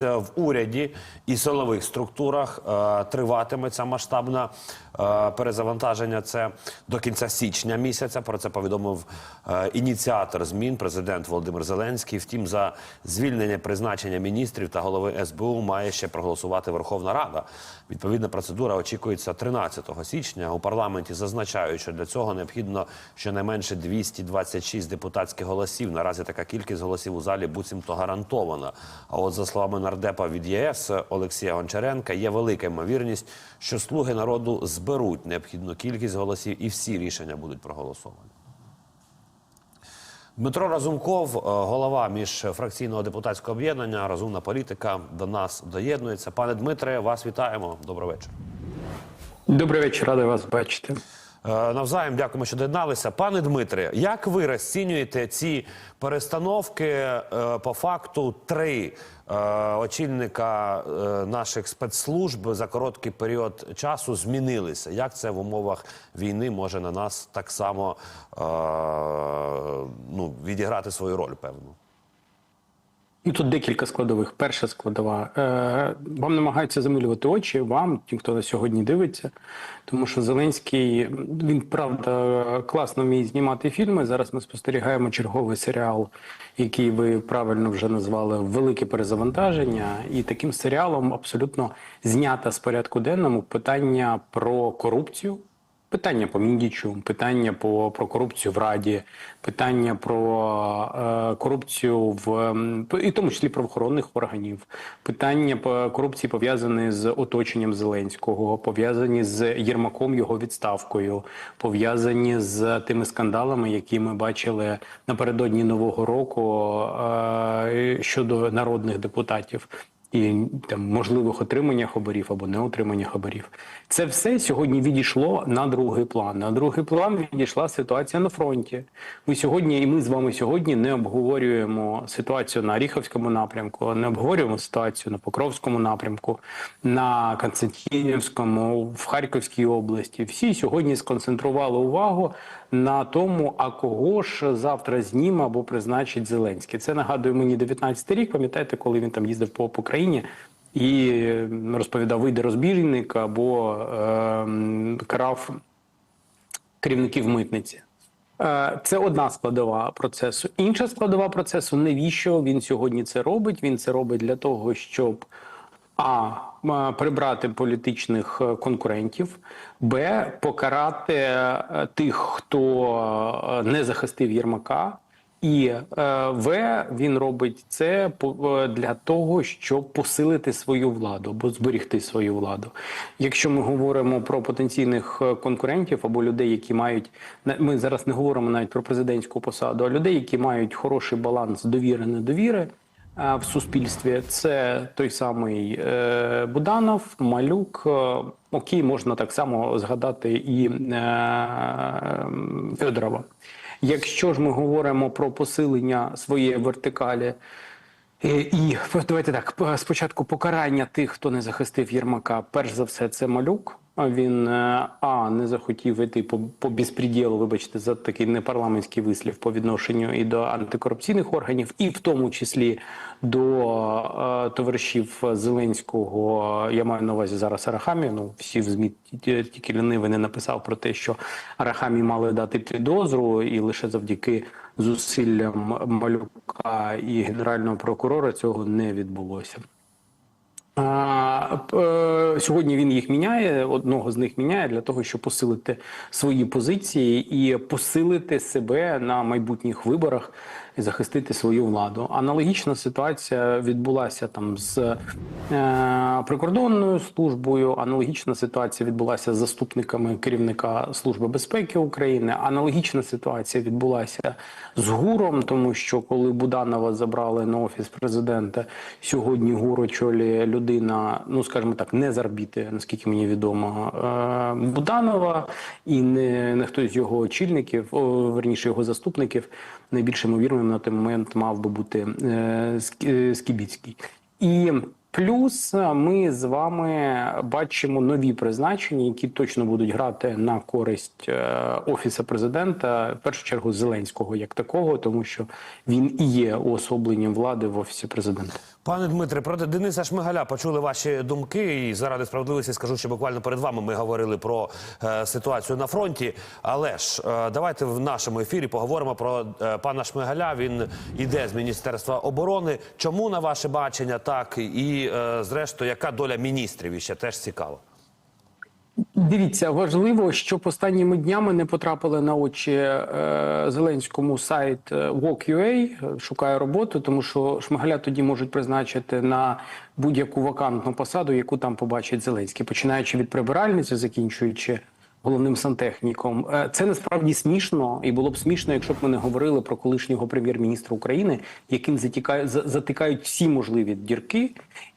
В уряді і силових структурах е, триватиме ця масштабна перезавантаження. Це до кінця січня місяця. Про це повідомив е, ініціатор змін президент Володимир Зеленський. Втім, за звільнення призначення міністрів та голови СБУ має ще проголосувати Верховна Рада. Відповідна процедура очікується 13 січня. У парламенті зазначають, що для цього необхідно щонайменше 226 депутатських голосів. Наразі така кількість голосів у залі буцімто гарантована. А от за словами нардепа від ЄС Олексія Гончаренка, є велика ймовірність, що слуги народу зберуть необхідну кількість голосів, і всі рішення будуть проголосовані. Дмитро Разумков, е, голова міжфракційного депутатського об'єднання Розумна політика, до нас доєднується. Пане Дмитре, вас вітаємо. Добрий вечір. Добрий вечір, радий вас бачити. Е, Навзаєм дякуємо, що доєдналися. Пане Дмитре, як ви розцінюєте ці перестановки е, по факту три е, очільника наших спецслужб за короткий період часу змінилися? Як це в умовах війни може на нас так само ну, відіграти свою роль, певно? І тут декілька складових. Перша складова. Е, вам намагаються замилювати очі, вам, тим, хто на сьогодні дивиться, тому що Зеленський, він правда класно вміє знімати фільми. Зараз ми спостерігаємо черговий серіал, який ви правильно вже назвали Велике перезавантаження. І таким серіалом абсолютно знято з порядку денному питання про корупцію. Питання по Міндічу, питання по про корупцію в Раді, питання про е, корупцію в і в тому числі правоохоронних органів, питання по корупції пов'язані з оточенням Зеленського, пов'язані з Єрмаком його відставкою, пов'язані з тими скандалами, які ми бачили напередодні нового року е, щодо народних депутатів і там можливих отримання хабарів або не отримання хабарів. Це все сьогодні відійшло на другий план. На другий план відійшла ситуація на фронті. Ми сьогодні, і ми з вами сьогодні не обговорюємо ситуацію на Оріховському напрямку, не обговорюємо ситуацію на Покровському напрямку, на Константинівському, в Харківській області. Всі сьогодні сконцентрували увагу на тому, а кого ж завтра зніме або призначить Зеленський. Це нагадує мені 19 рік. Пам'ятаєте, коли він там їздив по, по країні і розповідав вийде розбірник або е, карав керівників митниці. Е, Це одна складова процесу. Інша складова процесу, навіщо він сьогодні це робить? Він це робить для того, щоб а прибрати політичних е, конкурентів, б покарати е, тих, хто е, не захистив Єрмака. І е, В він робить це е, для того, щоб посилити свою владу або зберегти свою владу. Якщо ми говоримо про потенційних е, конкурентів або людей, які мають ми зараз не говоримо навіть про президентську посаду, а людей, які мають хороший баланс довіри недовіри в суспільстві, це той самий Буданов, Малюк. Окей, можна так само згадати і Федорова. Якщо ж ми говоримо про посилення своєї вертикалі, е, і давайте так спочатку покарання тих, хто не захистив Єрмака. Перш за все, це малюк. Він е, а не захотів йти по, по безпреділу, вибачте, за такий непарламентський вислів по відношенню і до антикорупційних органів, і в тому числі до е, товаришів Зеленського. Я маю на увазі зараз Арахамі. Ну всі в змі тільки лінивий не написав про те, що Арахамі мали дати підозру, і лише завдяки зусиллям малюка і генерального прокурора цього не відбулося. Е, Сьогодні він їх міняє, одного з них міняє для того, щоб посилити свої позиції і посилити себе на майбутніх виборах і захистити свою владу. Аналогічна ситуація відбулася там з е, прикордонною службою. Аналогічна ситуація відбулася з заступниками керівника служби безпеки України. Аналогічна ситуація відбулася з ГУРом, тому що коли Буданова забрали на офіс президента, сьогодні ГУР очолює людина, ну скажімо так, не з орбіти, наскільки мені відомо, е, Буданова, і не, не хтось з його очільників, о, верніше його заступників. Найбільш ймовірним на той момент мав би бути е, е, Скібіцький. І Плюс ми з вами бачимо нові призначення, які точно будуть грати на користь е, офісу президента, в першу чергу Зеленського як такого, тому що він і є уособленням влади в офісі президента. Пане Дмитре, проти Дениса Шмигаля почули ваші думки, і заради справедливості скажу, що буквально перед вами ми говорили про е, ситуацію на фронті. Але ж е, давайте в нашому ефірі поговоримо про е, пана Шмигаля. Він іде з Міністерства оборони. Чому на ваше бачення так? І е, зрештою, яка доля міністрів іще теж цікаво. Дивіться, важливо, щоб останніми днями не потрапили на очі е, Зеленському сайт е, Walk.ua, е, шукає роботу, тому що Шмигаля тоді можуть призначити на будь-яку вакантну посаду, яку там побачить Зеленський, починаючи від прибиральниці, закінчуючи головним сантехніком. Це насправді смішно, і було б смішно, якщо б ми не говорили про колишнього прем'єр-міністра України, яким затікають затикають всі можливі дірки.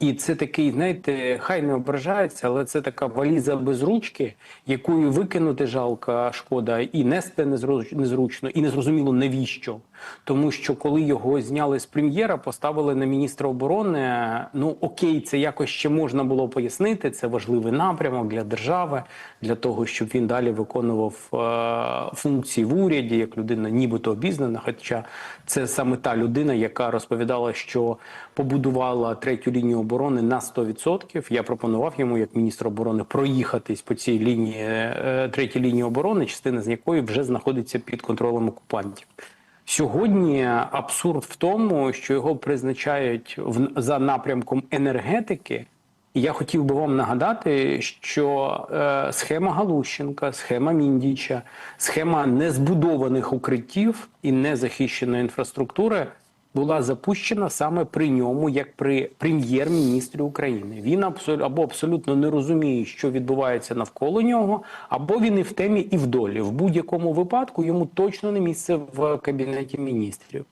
І це такий, знаєте, хай не ображається, але це така валіза без ручки, якою викинути жалко, шкода, і нести незруч- незручно, і незрозуміло навіщо. Тому що коли його зняли з прем'єра, поставили на міністра оборони. Ну окей, це якось ще можна було пояснити. Це важливий напрямок для держави, для того, щоб він далі виконував е, функції в уряді, як людина, нібито обізнана. Хоча це саме та людина, яка розповідала, що побудувала третю лінію оборони на 100%. Я пропонував йому, як міністр оборони, проїхатись по цій лінії е, третій лінії оборони, частина з якої вже знаходиться під контролем окупантів. Сьогодні абсурд в тому, що його призначають в за напрямком енергетики. І я хотів би вам нагадати, що е, схема Галущенка, схема Міндіча, схема незбудованих укриттів і незахищеної інфраструктури була запущена саме при ньому, як при прем'єр-міністрі України. Він або абсолютно не розуміє, що відбувається навколо нього, або він і в темі, і в долі. В будь-якому випадку йому точно не місце в кабінеті міністрів.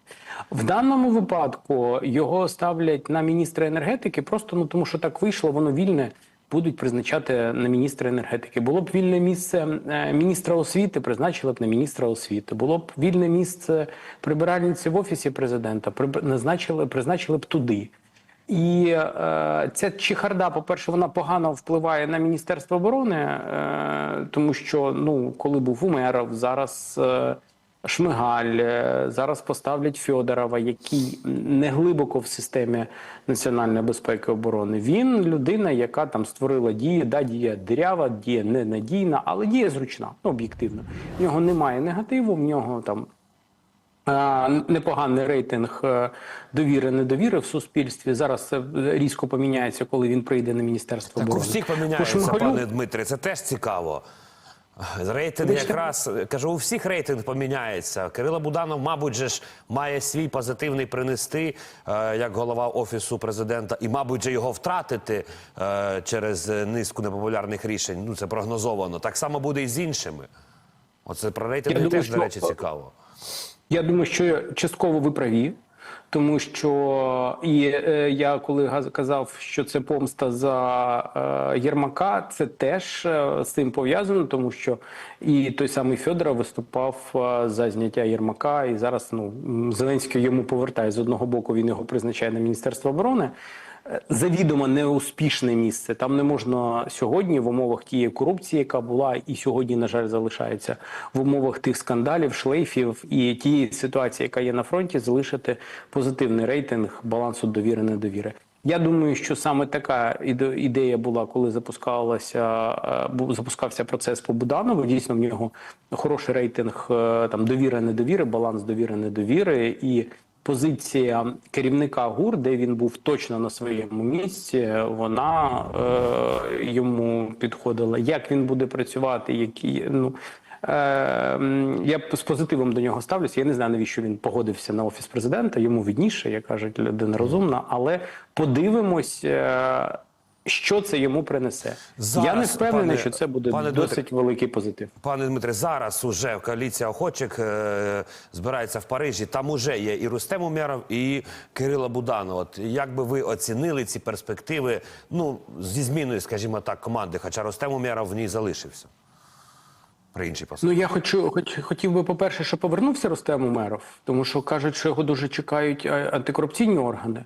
В даному випадку його ставлять на міністра енергетики, просто ну тому, що так вийшло, воно вільне. Будуть призначати на міністра енергетики. Було б вільне місце е, міністра освіти, призначили б на міністра освіти. Було б вільне місце прибиральниці в офісі президента, назначили, призначили б туди. І е, ця чехарда, по-перше, вона погано впливає на Міністерство оборони, е, тому що ну, коли був Умеров, зараз е, Шмигаль, е, зараз поставлять Фьодорова, який не глибоко в системі національної безпеки і оборони. Він людина, яка там створила дію, да, дія дирява, дія ненадійна, але дія зручна, ну, об'єктивно. В нього немає негативу, в нього там Е, Непоганий рейтинг е, довіри недовіри в суспільстві. Зараз це різко поміняється, коли він прийде на міністерство Так у оборони. всіх По поміняється, Шмигалю- пане Дмитре. Це теж цікаво. Рейтинг Вибачте. якраз кажу, у всіх рейтинг поміняється. Кирило Буданов, мабуть, же ж має свій позитивний принести е, як голова офісу президента, і, мабуть, же його втратити е, через низку непопулярних рішень. Ну це прогнозовано. Так само буде і з іншими. Оце про рейтинги думаю, теж, до речі, цікаво. Я думаю, що частково ви праві, тому що і е, я коли казав, що це помста за е, Єрмака, це теж е, з цим пов'язано, тому що і той самий Федоров виступав за зняття Єрмака, і зараз ну Зеленський йому повертає з одного боку. Він його призначає на міністерство оборони. Завідомо неуспішне місце. Там не можна сьогодні в умовах тієї корупції, яка була і сьогодні, на жаль, залишається в умовах тих скандалів, шлейфів і тієї ситуації, яка є на фронті, залишити позитивний рейтинг балансу довіри недовіри. Я думаю, що саме така ідея була, коли запускалася е, запускався процес по Буданову. Дійсно, в нього хороший рейтинг е, там довіри недовіри, баланс довіри недовіри і позиція керівника ГУР, де він був точно на своєму місці, вона е, йому підходила. Як він буде працювати, які ну. Е, я з позитивом до нього ставлюся. Я не знаю, навіщо він погодився на офіс президента. Йому відніше, як кажуть, людина розумна. Але подивимось, е, що це йому принесе. Зараз, я не впевнений, пане- що це буде пане Дмитре, досить великий позитив. Пане Дмитре, зараз уже коаліція охочих е, збирається в Парижі. Там уже є і Рустем Умєров, і Кирило Буданов. От як би ви оцінили ці перспективи? Ну зі зміною, скажімо так, команди, хоча Рустем Умєров в ній залишився при іншій посаді. Ну я хочу, хоч хотів би, по-перше, що повернувся Ростем Умеров, тому що кажуть, що його дуже чекають антикорупційні органи.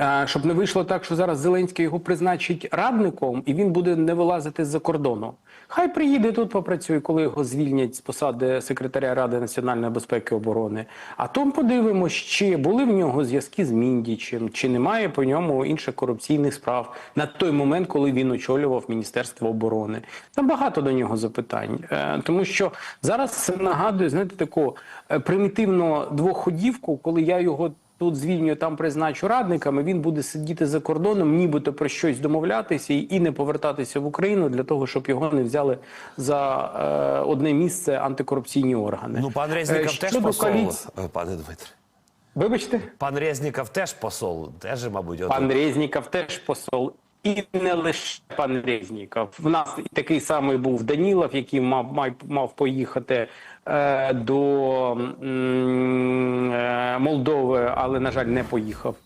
Е, Щоб не вийшло так, що зараз Зеленський його призначить радником, і він буде не вилазити з-за кордону. Хай приїде тут попрацює, коли його звільнять з посади секретаря Ради національної безпеки і оборони. А то подивимось, чи були в нього зв'язки з Міндічем, чи немає по ньому інших корупційних справ на той момент, коли він очолював Міністерство оборони. Там багато до нього запитань, Е, тому що зараз нагадує, знаєте, таку е, примітивну двоходівку, коли я його. Тут звільнюю, там призначу радниками. Він буде сидіти за кордоном, нібито про щось домовлятися і, і не повертатися в Україну для того, щоб його не взяли за е, одне місце антикорупційні органи. Ну, пан Е, теж посол, коаліції- е, пане Дмитре. Вибачте, Пан Резніков теж посол, теж, мабуть, от- пан Резніков теж посол. І не лише пан Резніков. В нас такий самий був Данілов, який мав мав, мав поїхати е, до е, Молдови, але на жаль, не поїхав.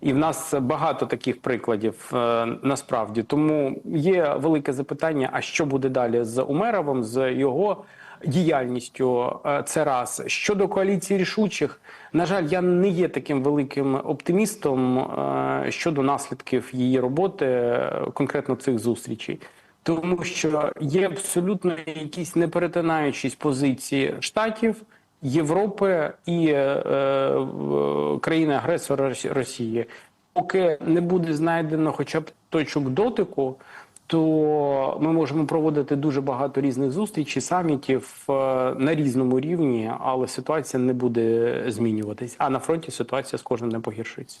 І в нас багато таких прикладів е, насправді. Тому є велике запитання: а що буде далі з Умеровим, з його діяльністю? Е, Це раз щодо коаліції рішучих. На жаль, я не є таким великим оптимістом е, щодо наслідків її роботи, е, конкретно цих зустрічей. Тому що є абсолютно якісь неперетинаючість позиції штатів, Європи і е, е, країни-агресора Росії. Поки не буде знайдено хоча б точок дотику, то ми можемо проводити дуже багато різних зустрічей, самітів е, на різному рівні, але ситуація не буде змінюватись. А на фронті ситуація з кожним не погіршується.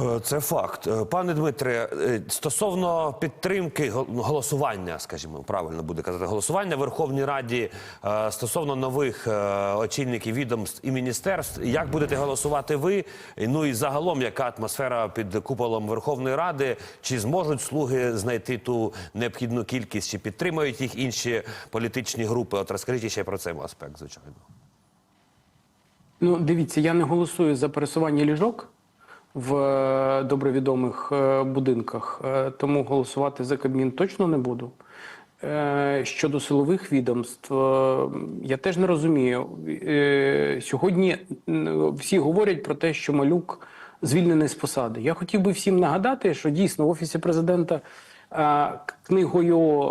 Е, Це факт. Е, Пане Дмитре, е, стосовно підтримки голосування, скажімо, правильно буде казати, голосування в Верховній Раді стосовно нових очільників відомств і міністерств, як будете голосувати ви? Ну і загалом, яка атмосфера під куполом Верховної Ради? Чи зможуть слуги знайти ту необхідну кількість, чи підтримують їх інші політичні групи? От розкажіть ще про цей аспект, звичайно. Ну, дивіться, я не голосую за пересування ліжок в добровідомих добре відомих е, будинках, е, тому голосувати за Кабмін точно не буду. Е, Щодо силових відомств, е, я теж не розумію. Е, Сьогодні всі говорять про те, що малюк звільнений з посади. Я хотів би всім нагадати, що дійсно в офісі президента. Книгою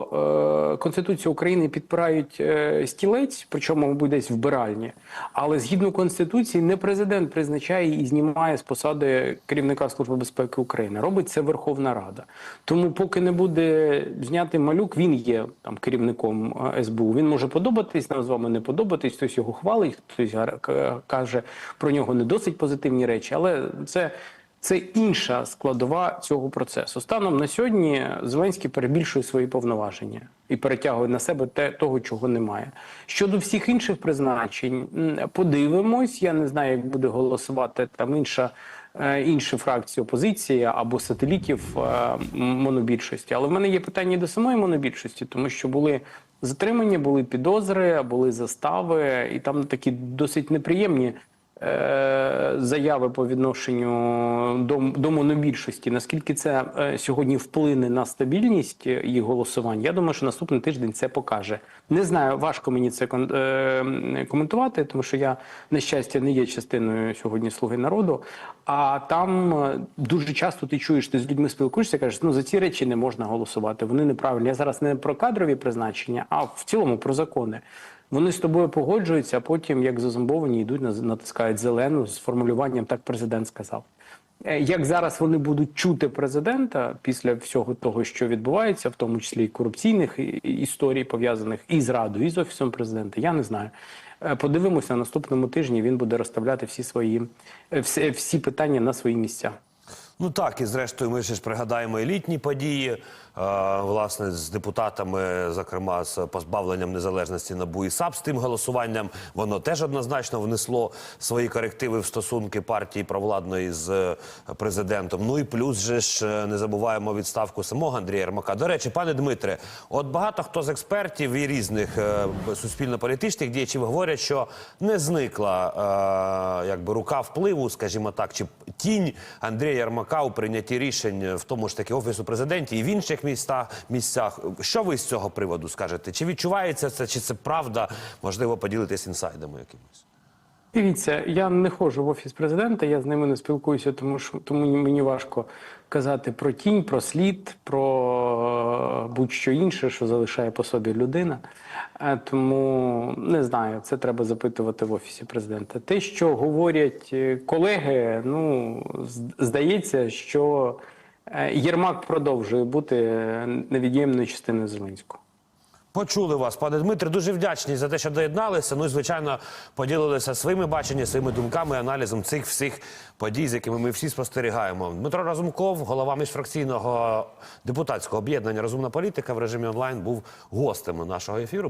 е, Конституції України підпирають е, стілець, причому, мабуть, десь вбиральні. Але згідно Конституції, не президент призначає і знімає з посади керівника Служби безпеки України. Робить це Верховна Рада. Тому, поки не буде знятий малюк, він є там керівником е, СБУ. Він може подобатись нам з вами, не подобатись. Хтось його хвалить, хтось каже про нього не досить позитивні речі, але це. Це інша складова цього процесу. Станом на сьогодні Зеленський перебільшує свої повноваження і перетягує на себе те, того, чого немає. Щодо всіх інших призначень, подивимось. Я не знаю, як буде голосувати там інша. е, Інші фракції опозиції або сателітів е, монобільшості, але в мене є питання до самої монобільшості, тому що були затримання, були підозри, були застави, і там такі досить неприємні заяви по відношенню до, до монобільшості. Наскільки це е, сьогодні вплине на стабільність їх голосувань? Я думаю, що наступний тиждень це покаже. Не знаю, важко мені це е, коментувати, тому що я на щастя не є частиною сьогодні слуги народу. А там е, дуже часто ти чуєш, ти з людьми спілкуєшся, кажеш, ну за ці речі не можна голосувати. Вони неправильні. Я зараз не про кадрові призначення, а в цілому про закони. Вони з тобою погоджуються, а потім, як зазомбовані, йдуть натискають зелену з формулюванням так президент сказав. Е, Як зараз вони будуть чути президента після всього того, що відбувається, в тому числі і корупційних історій, пов'язаних і з радою, і з офісом президента, я не знаю. Е, Подивимося на наступному тижні. Він буде розставляти всі свої е, всі, всі питання на свої місця. Ну так, і зрештою, ми ще ж пригадаємо і літні події, е, власне, з депутатами, зокрема з позбавленням незалежності НАБУ і САП з тим голосуванням. Воно теж однозначно внесло свої корективи в стосунки партії провладної з е, президентом. Ну і плюс же ж е, не забуваємо відставку самого Андрія Ермака. До речі, пане Дмитре, от багато хто з експертів і різних е, суспільно-політичних діячів говорять, що не зникла е, якби рука впливу, скажімо так, чи тінь Андрія Ярмака у прийнятті рішень в тому ж таки офісу президентів і в інших містах місцях. Що ви з цього приводу скажете? Чи відчувається це, чи це правда? Можливо, поділитись інсайдами якимось? Дивіться, я не ходжу в офіс президента, я з ними не спілкуюся, тому що тому мені важко казати про тінь, про слід, про е, будь-що інше, що залишає по собі людина. Е, Тому не знаю, це треба запитувати в офісі президента. Те, що говорять е, колеги, ну здається, що Єрмак продовжує бути невід'ємною частиною Зеленського. Почули вас, пане Дмитре. Дуже вдячні за те, що доєдналися. Ну і звичайно поділилися своїми баченнями, своїми думками, аналізом цих всіх подій, з якими ми всі спостерігаємо. Дмитро Разумков, голова міжфракційного депутатського об'єднання Розумна політика в режимі онлайн, був гостем нашого ефіру.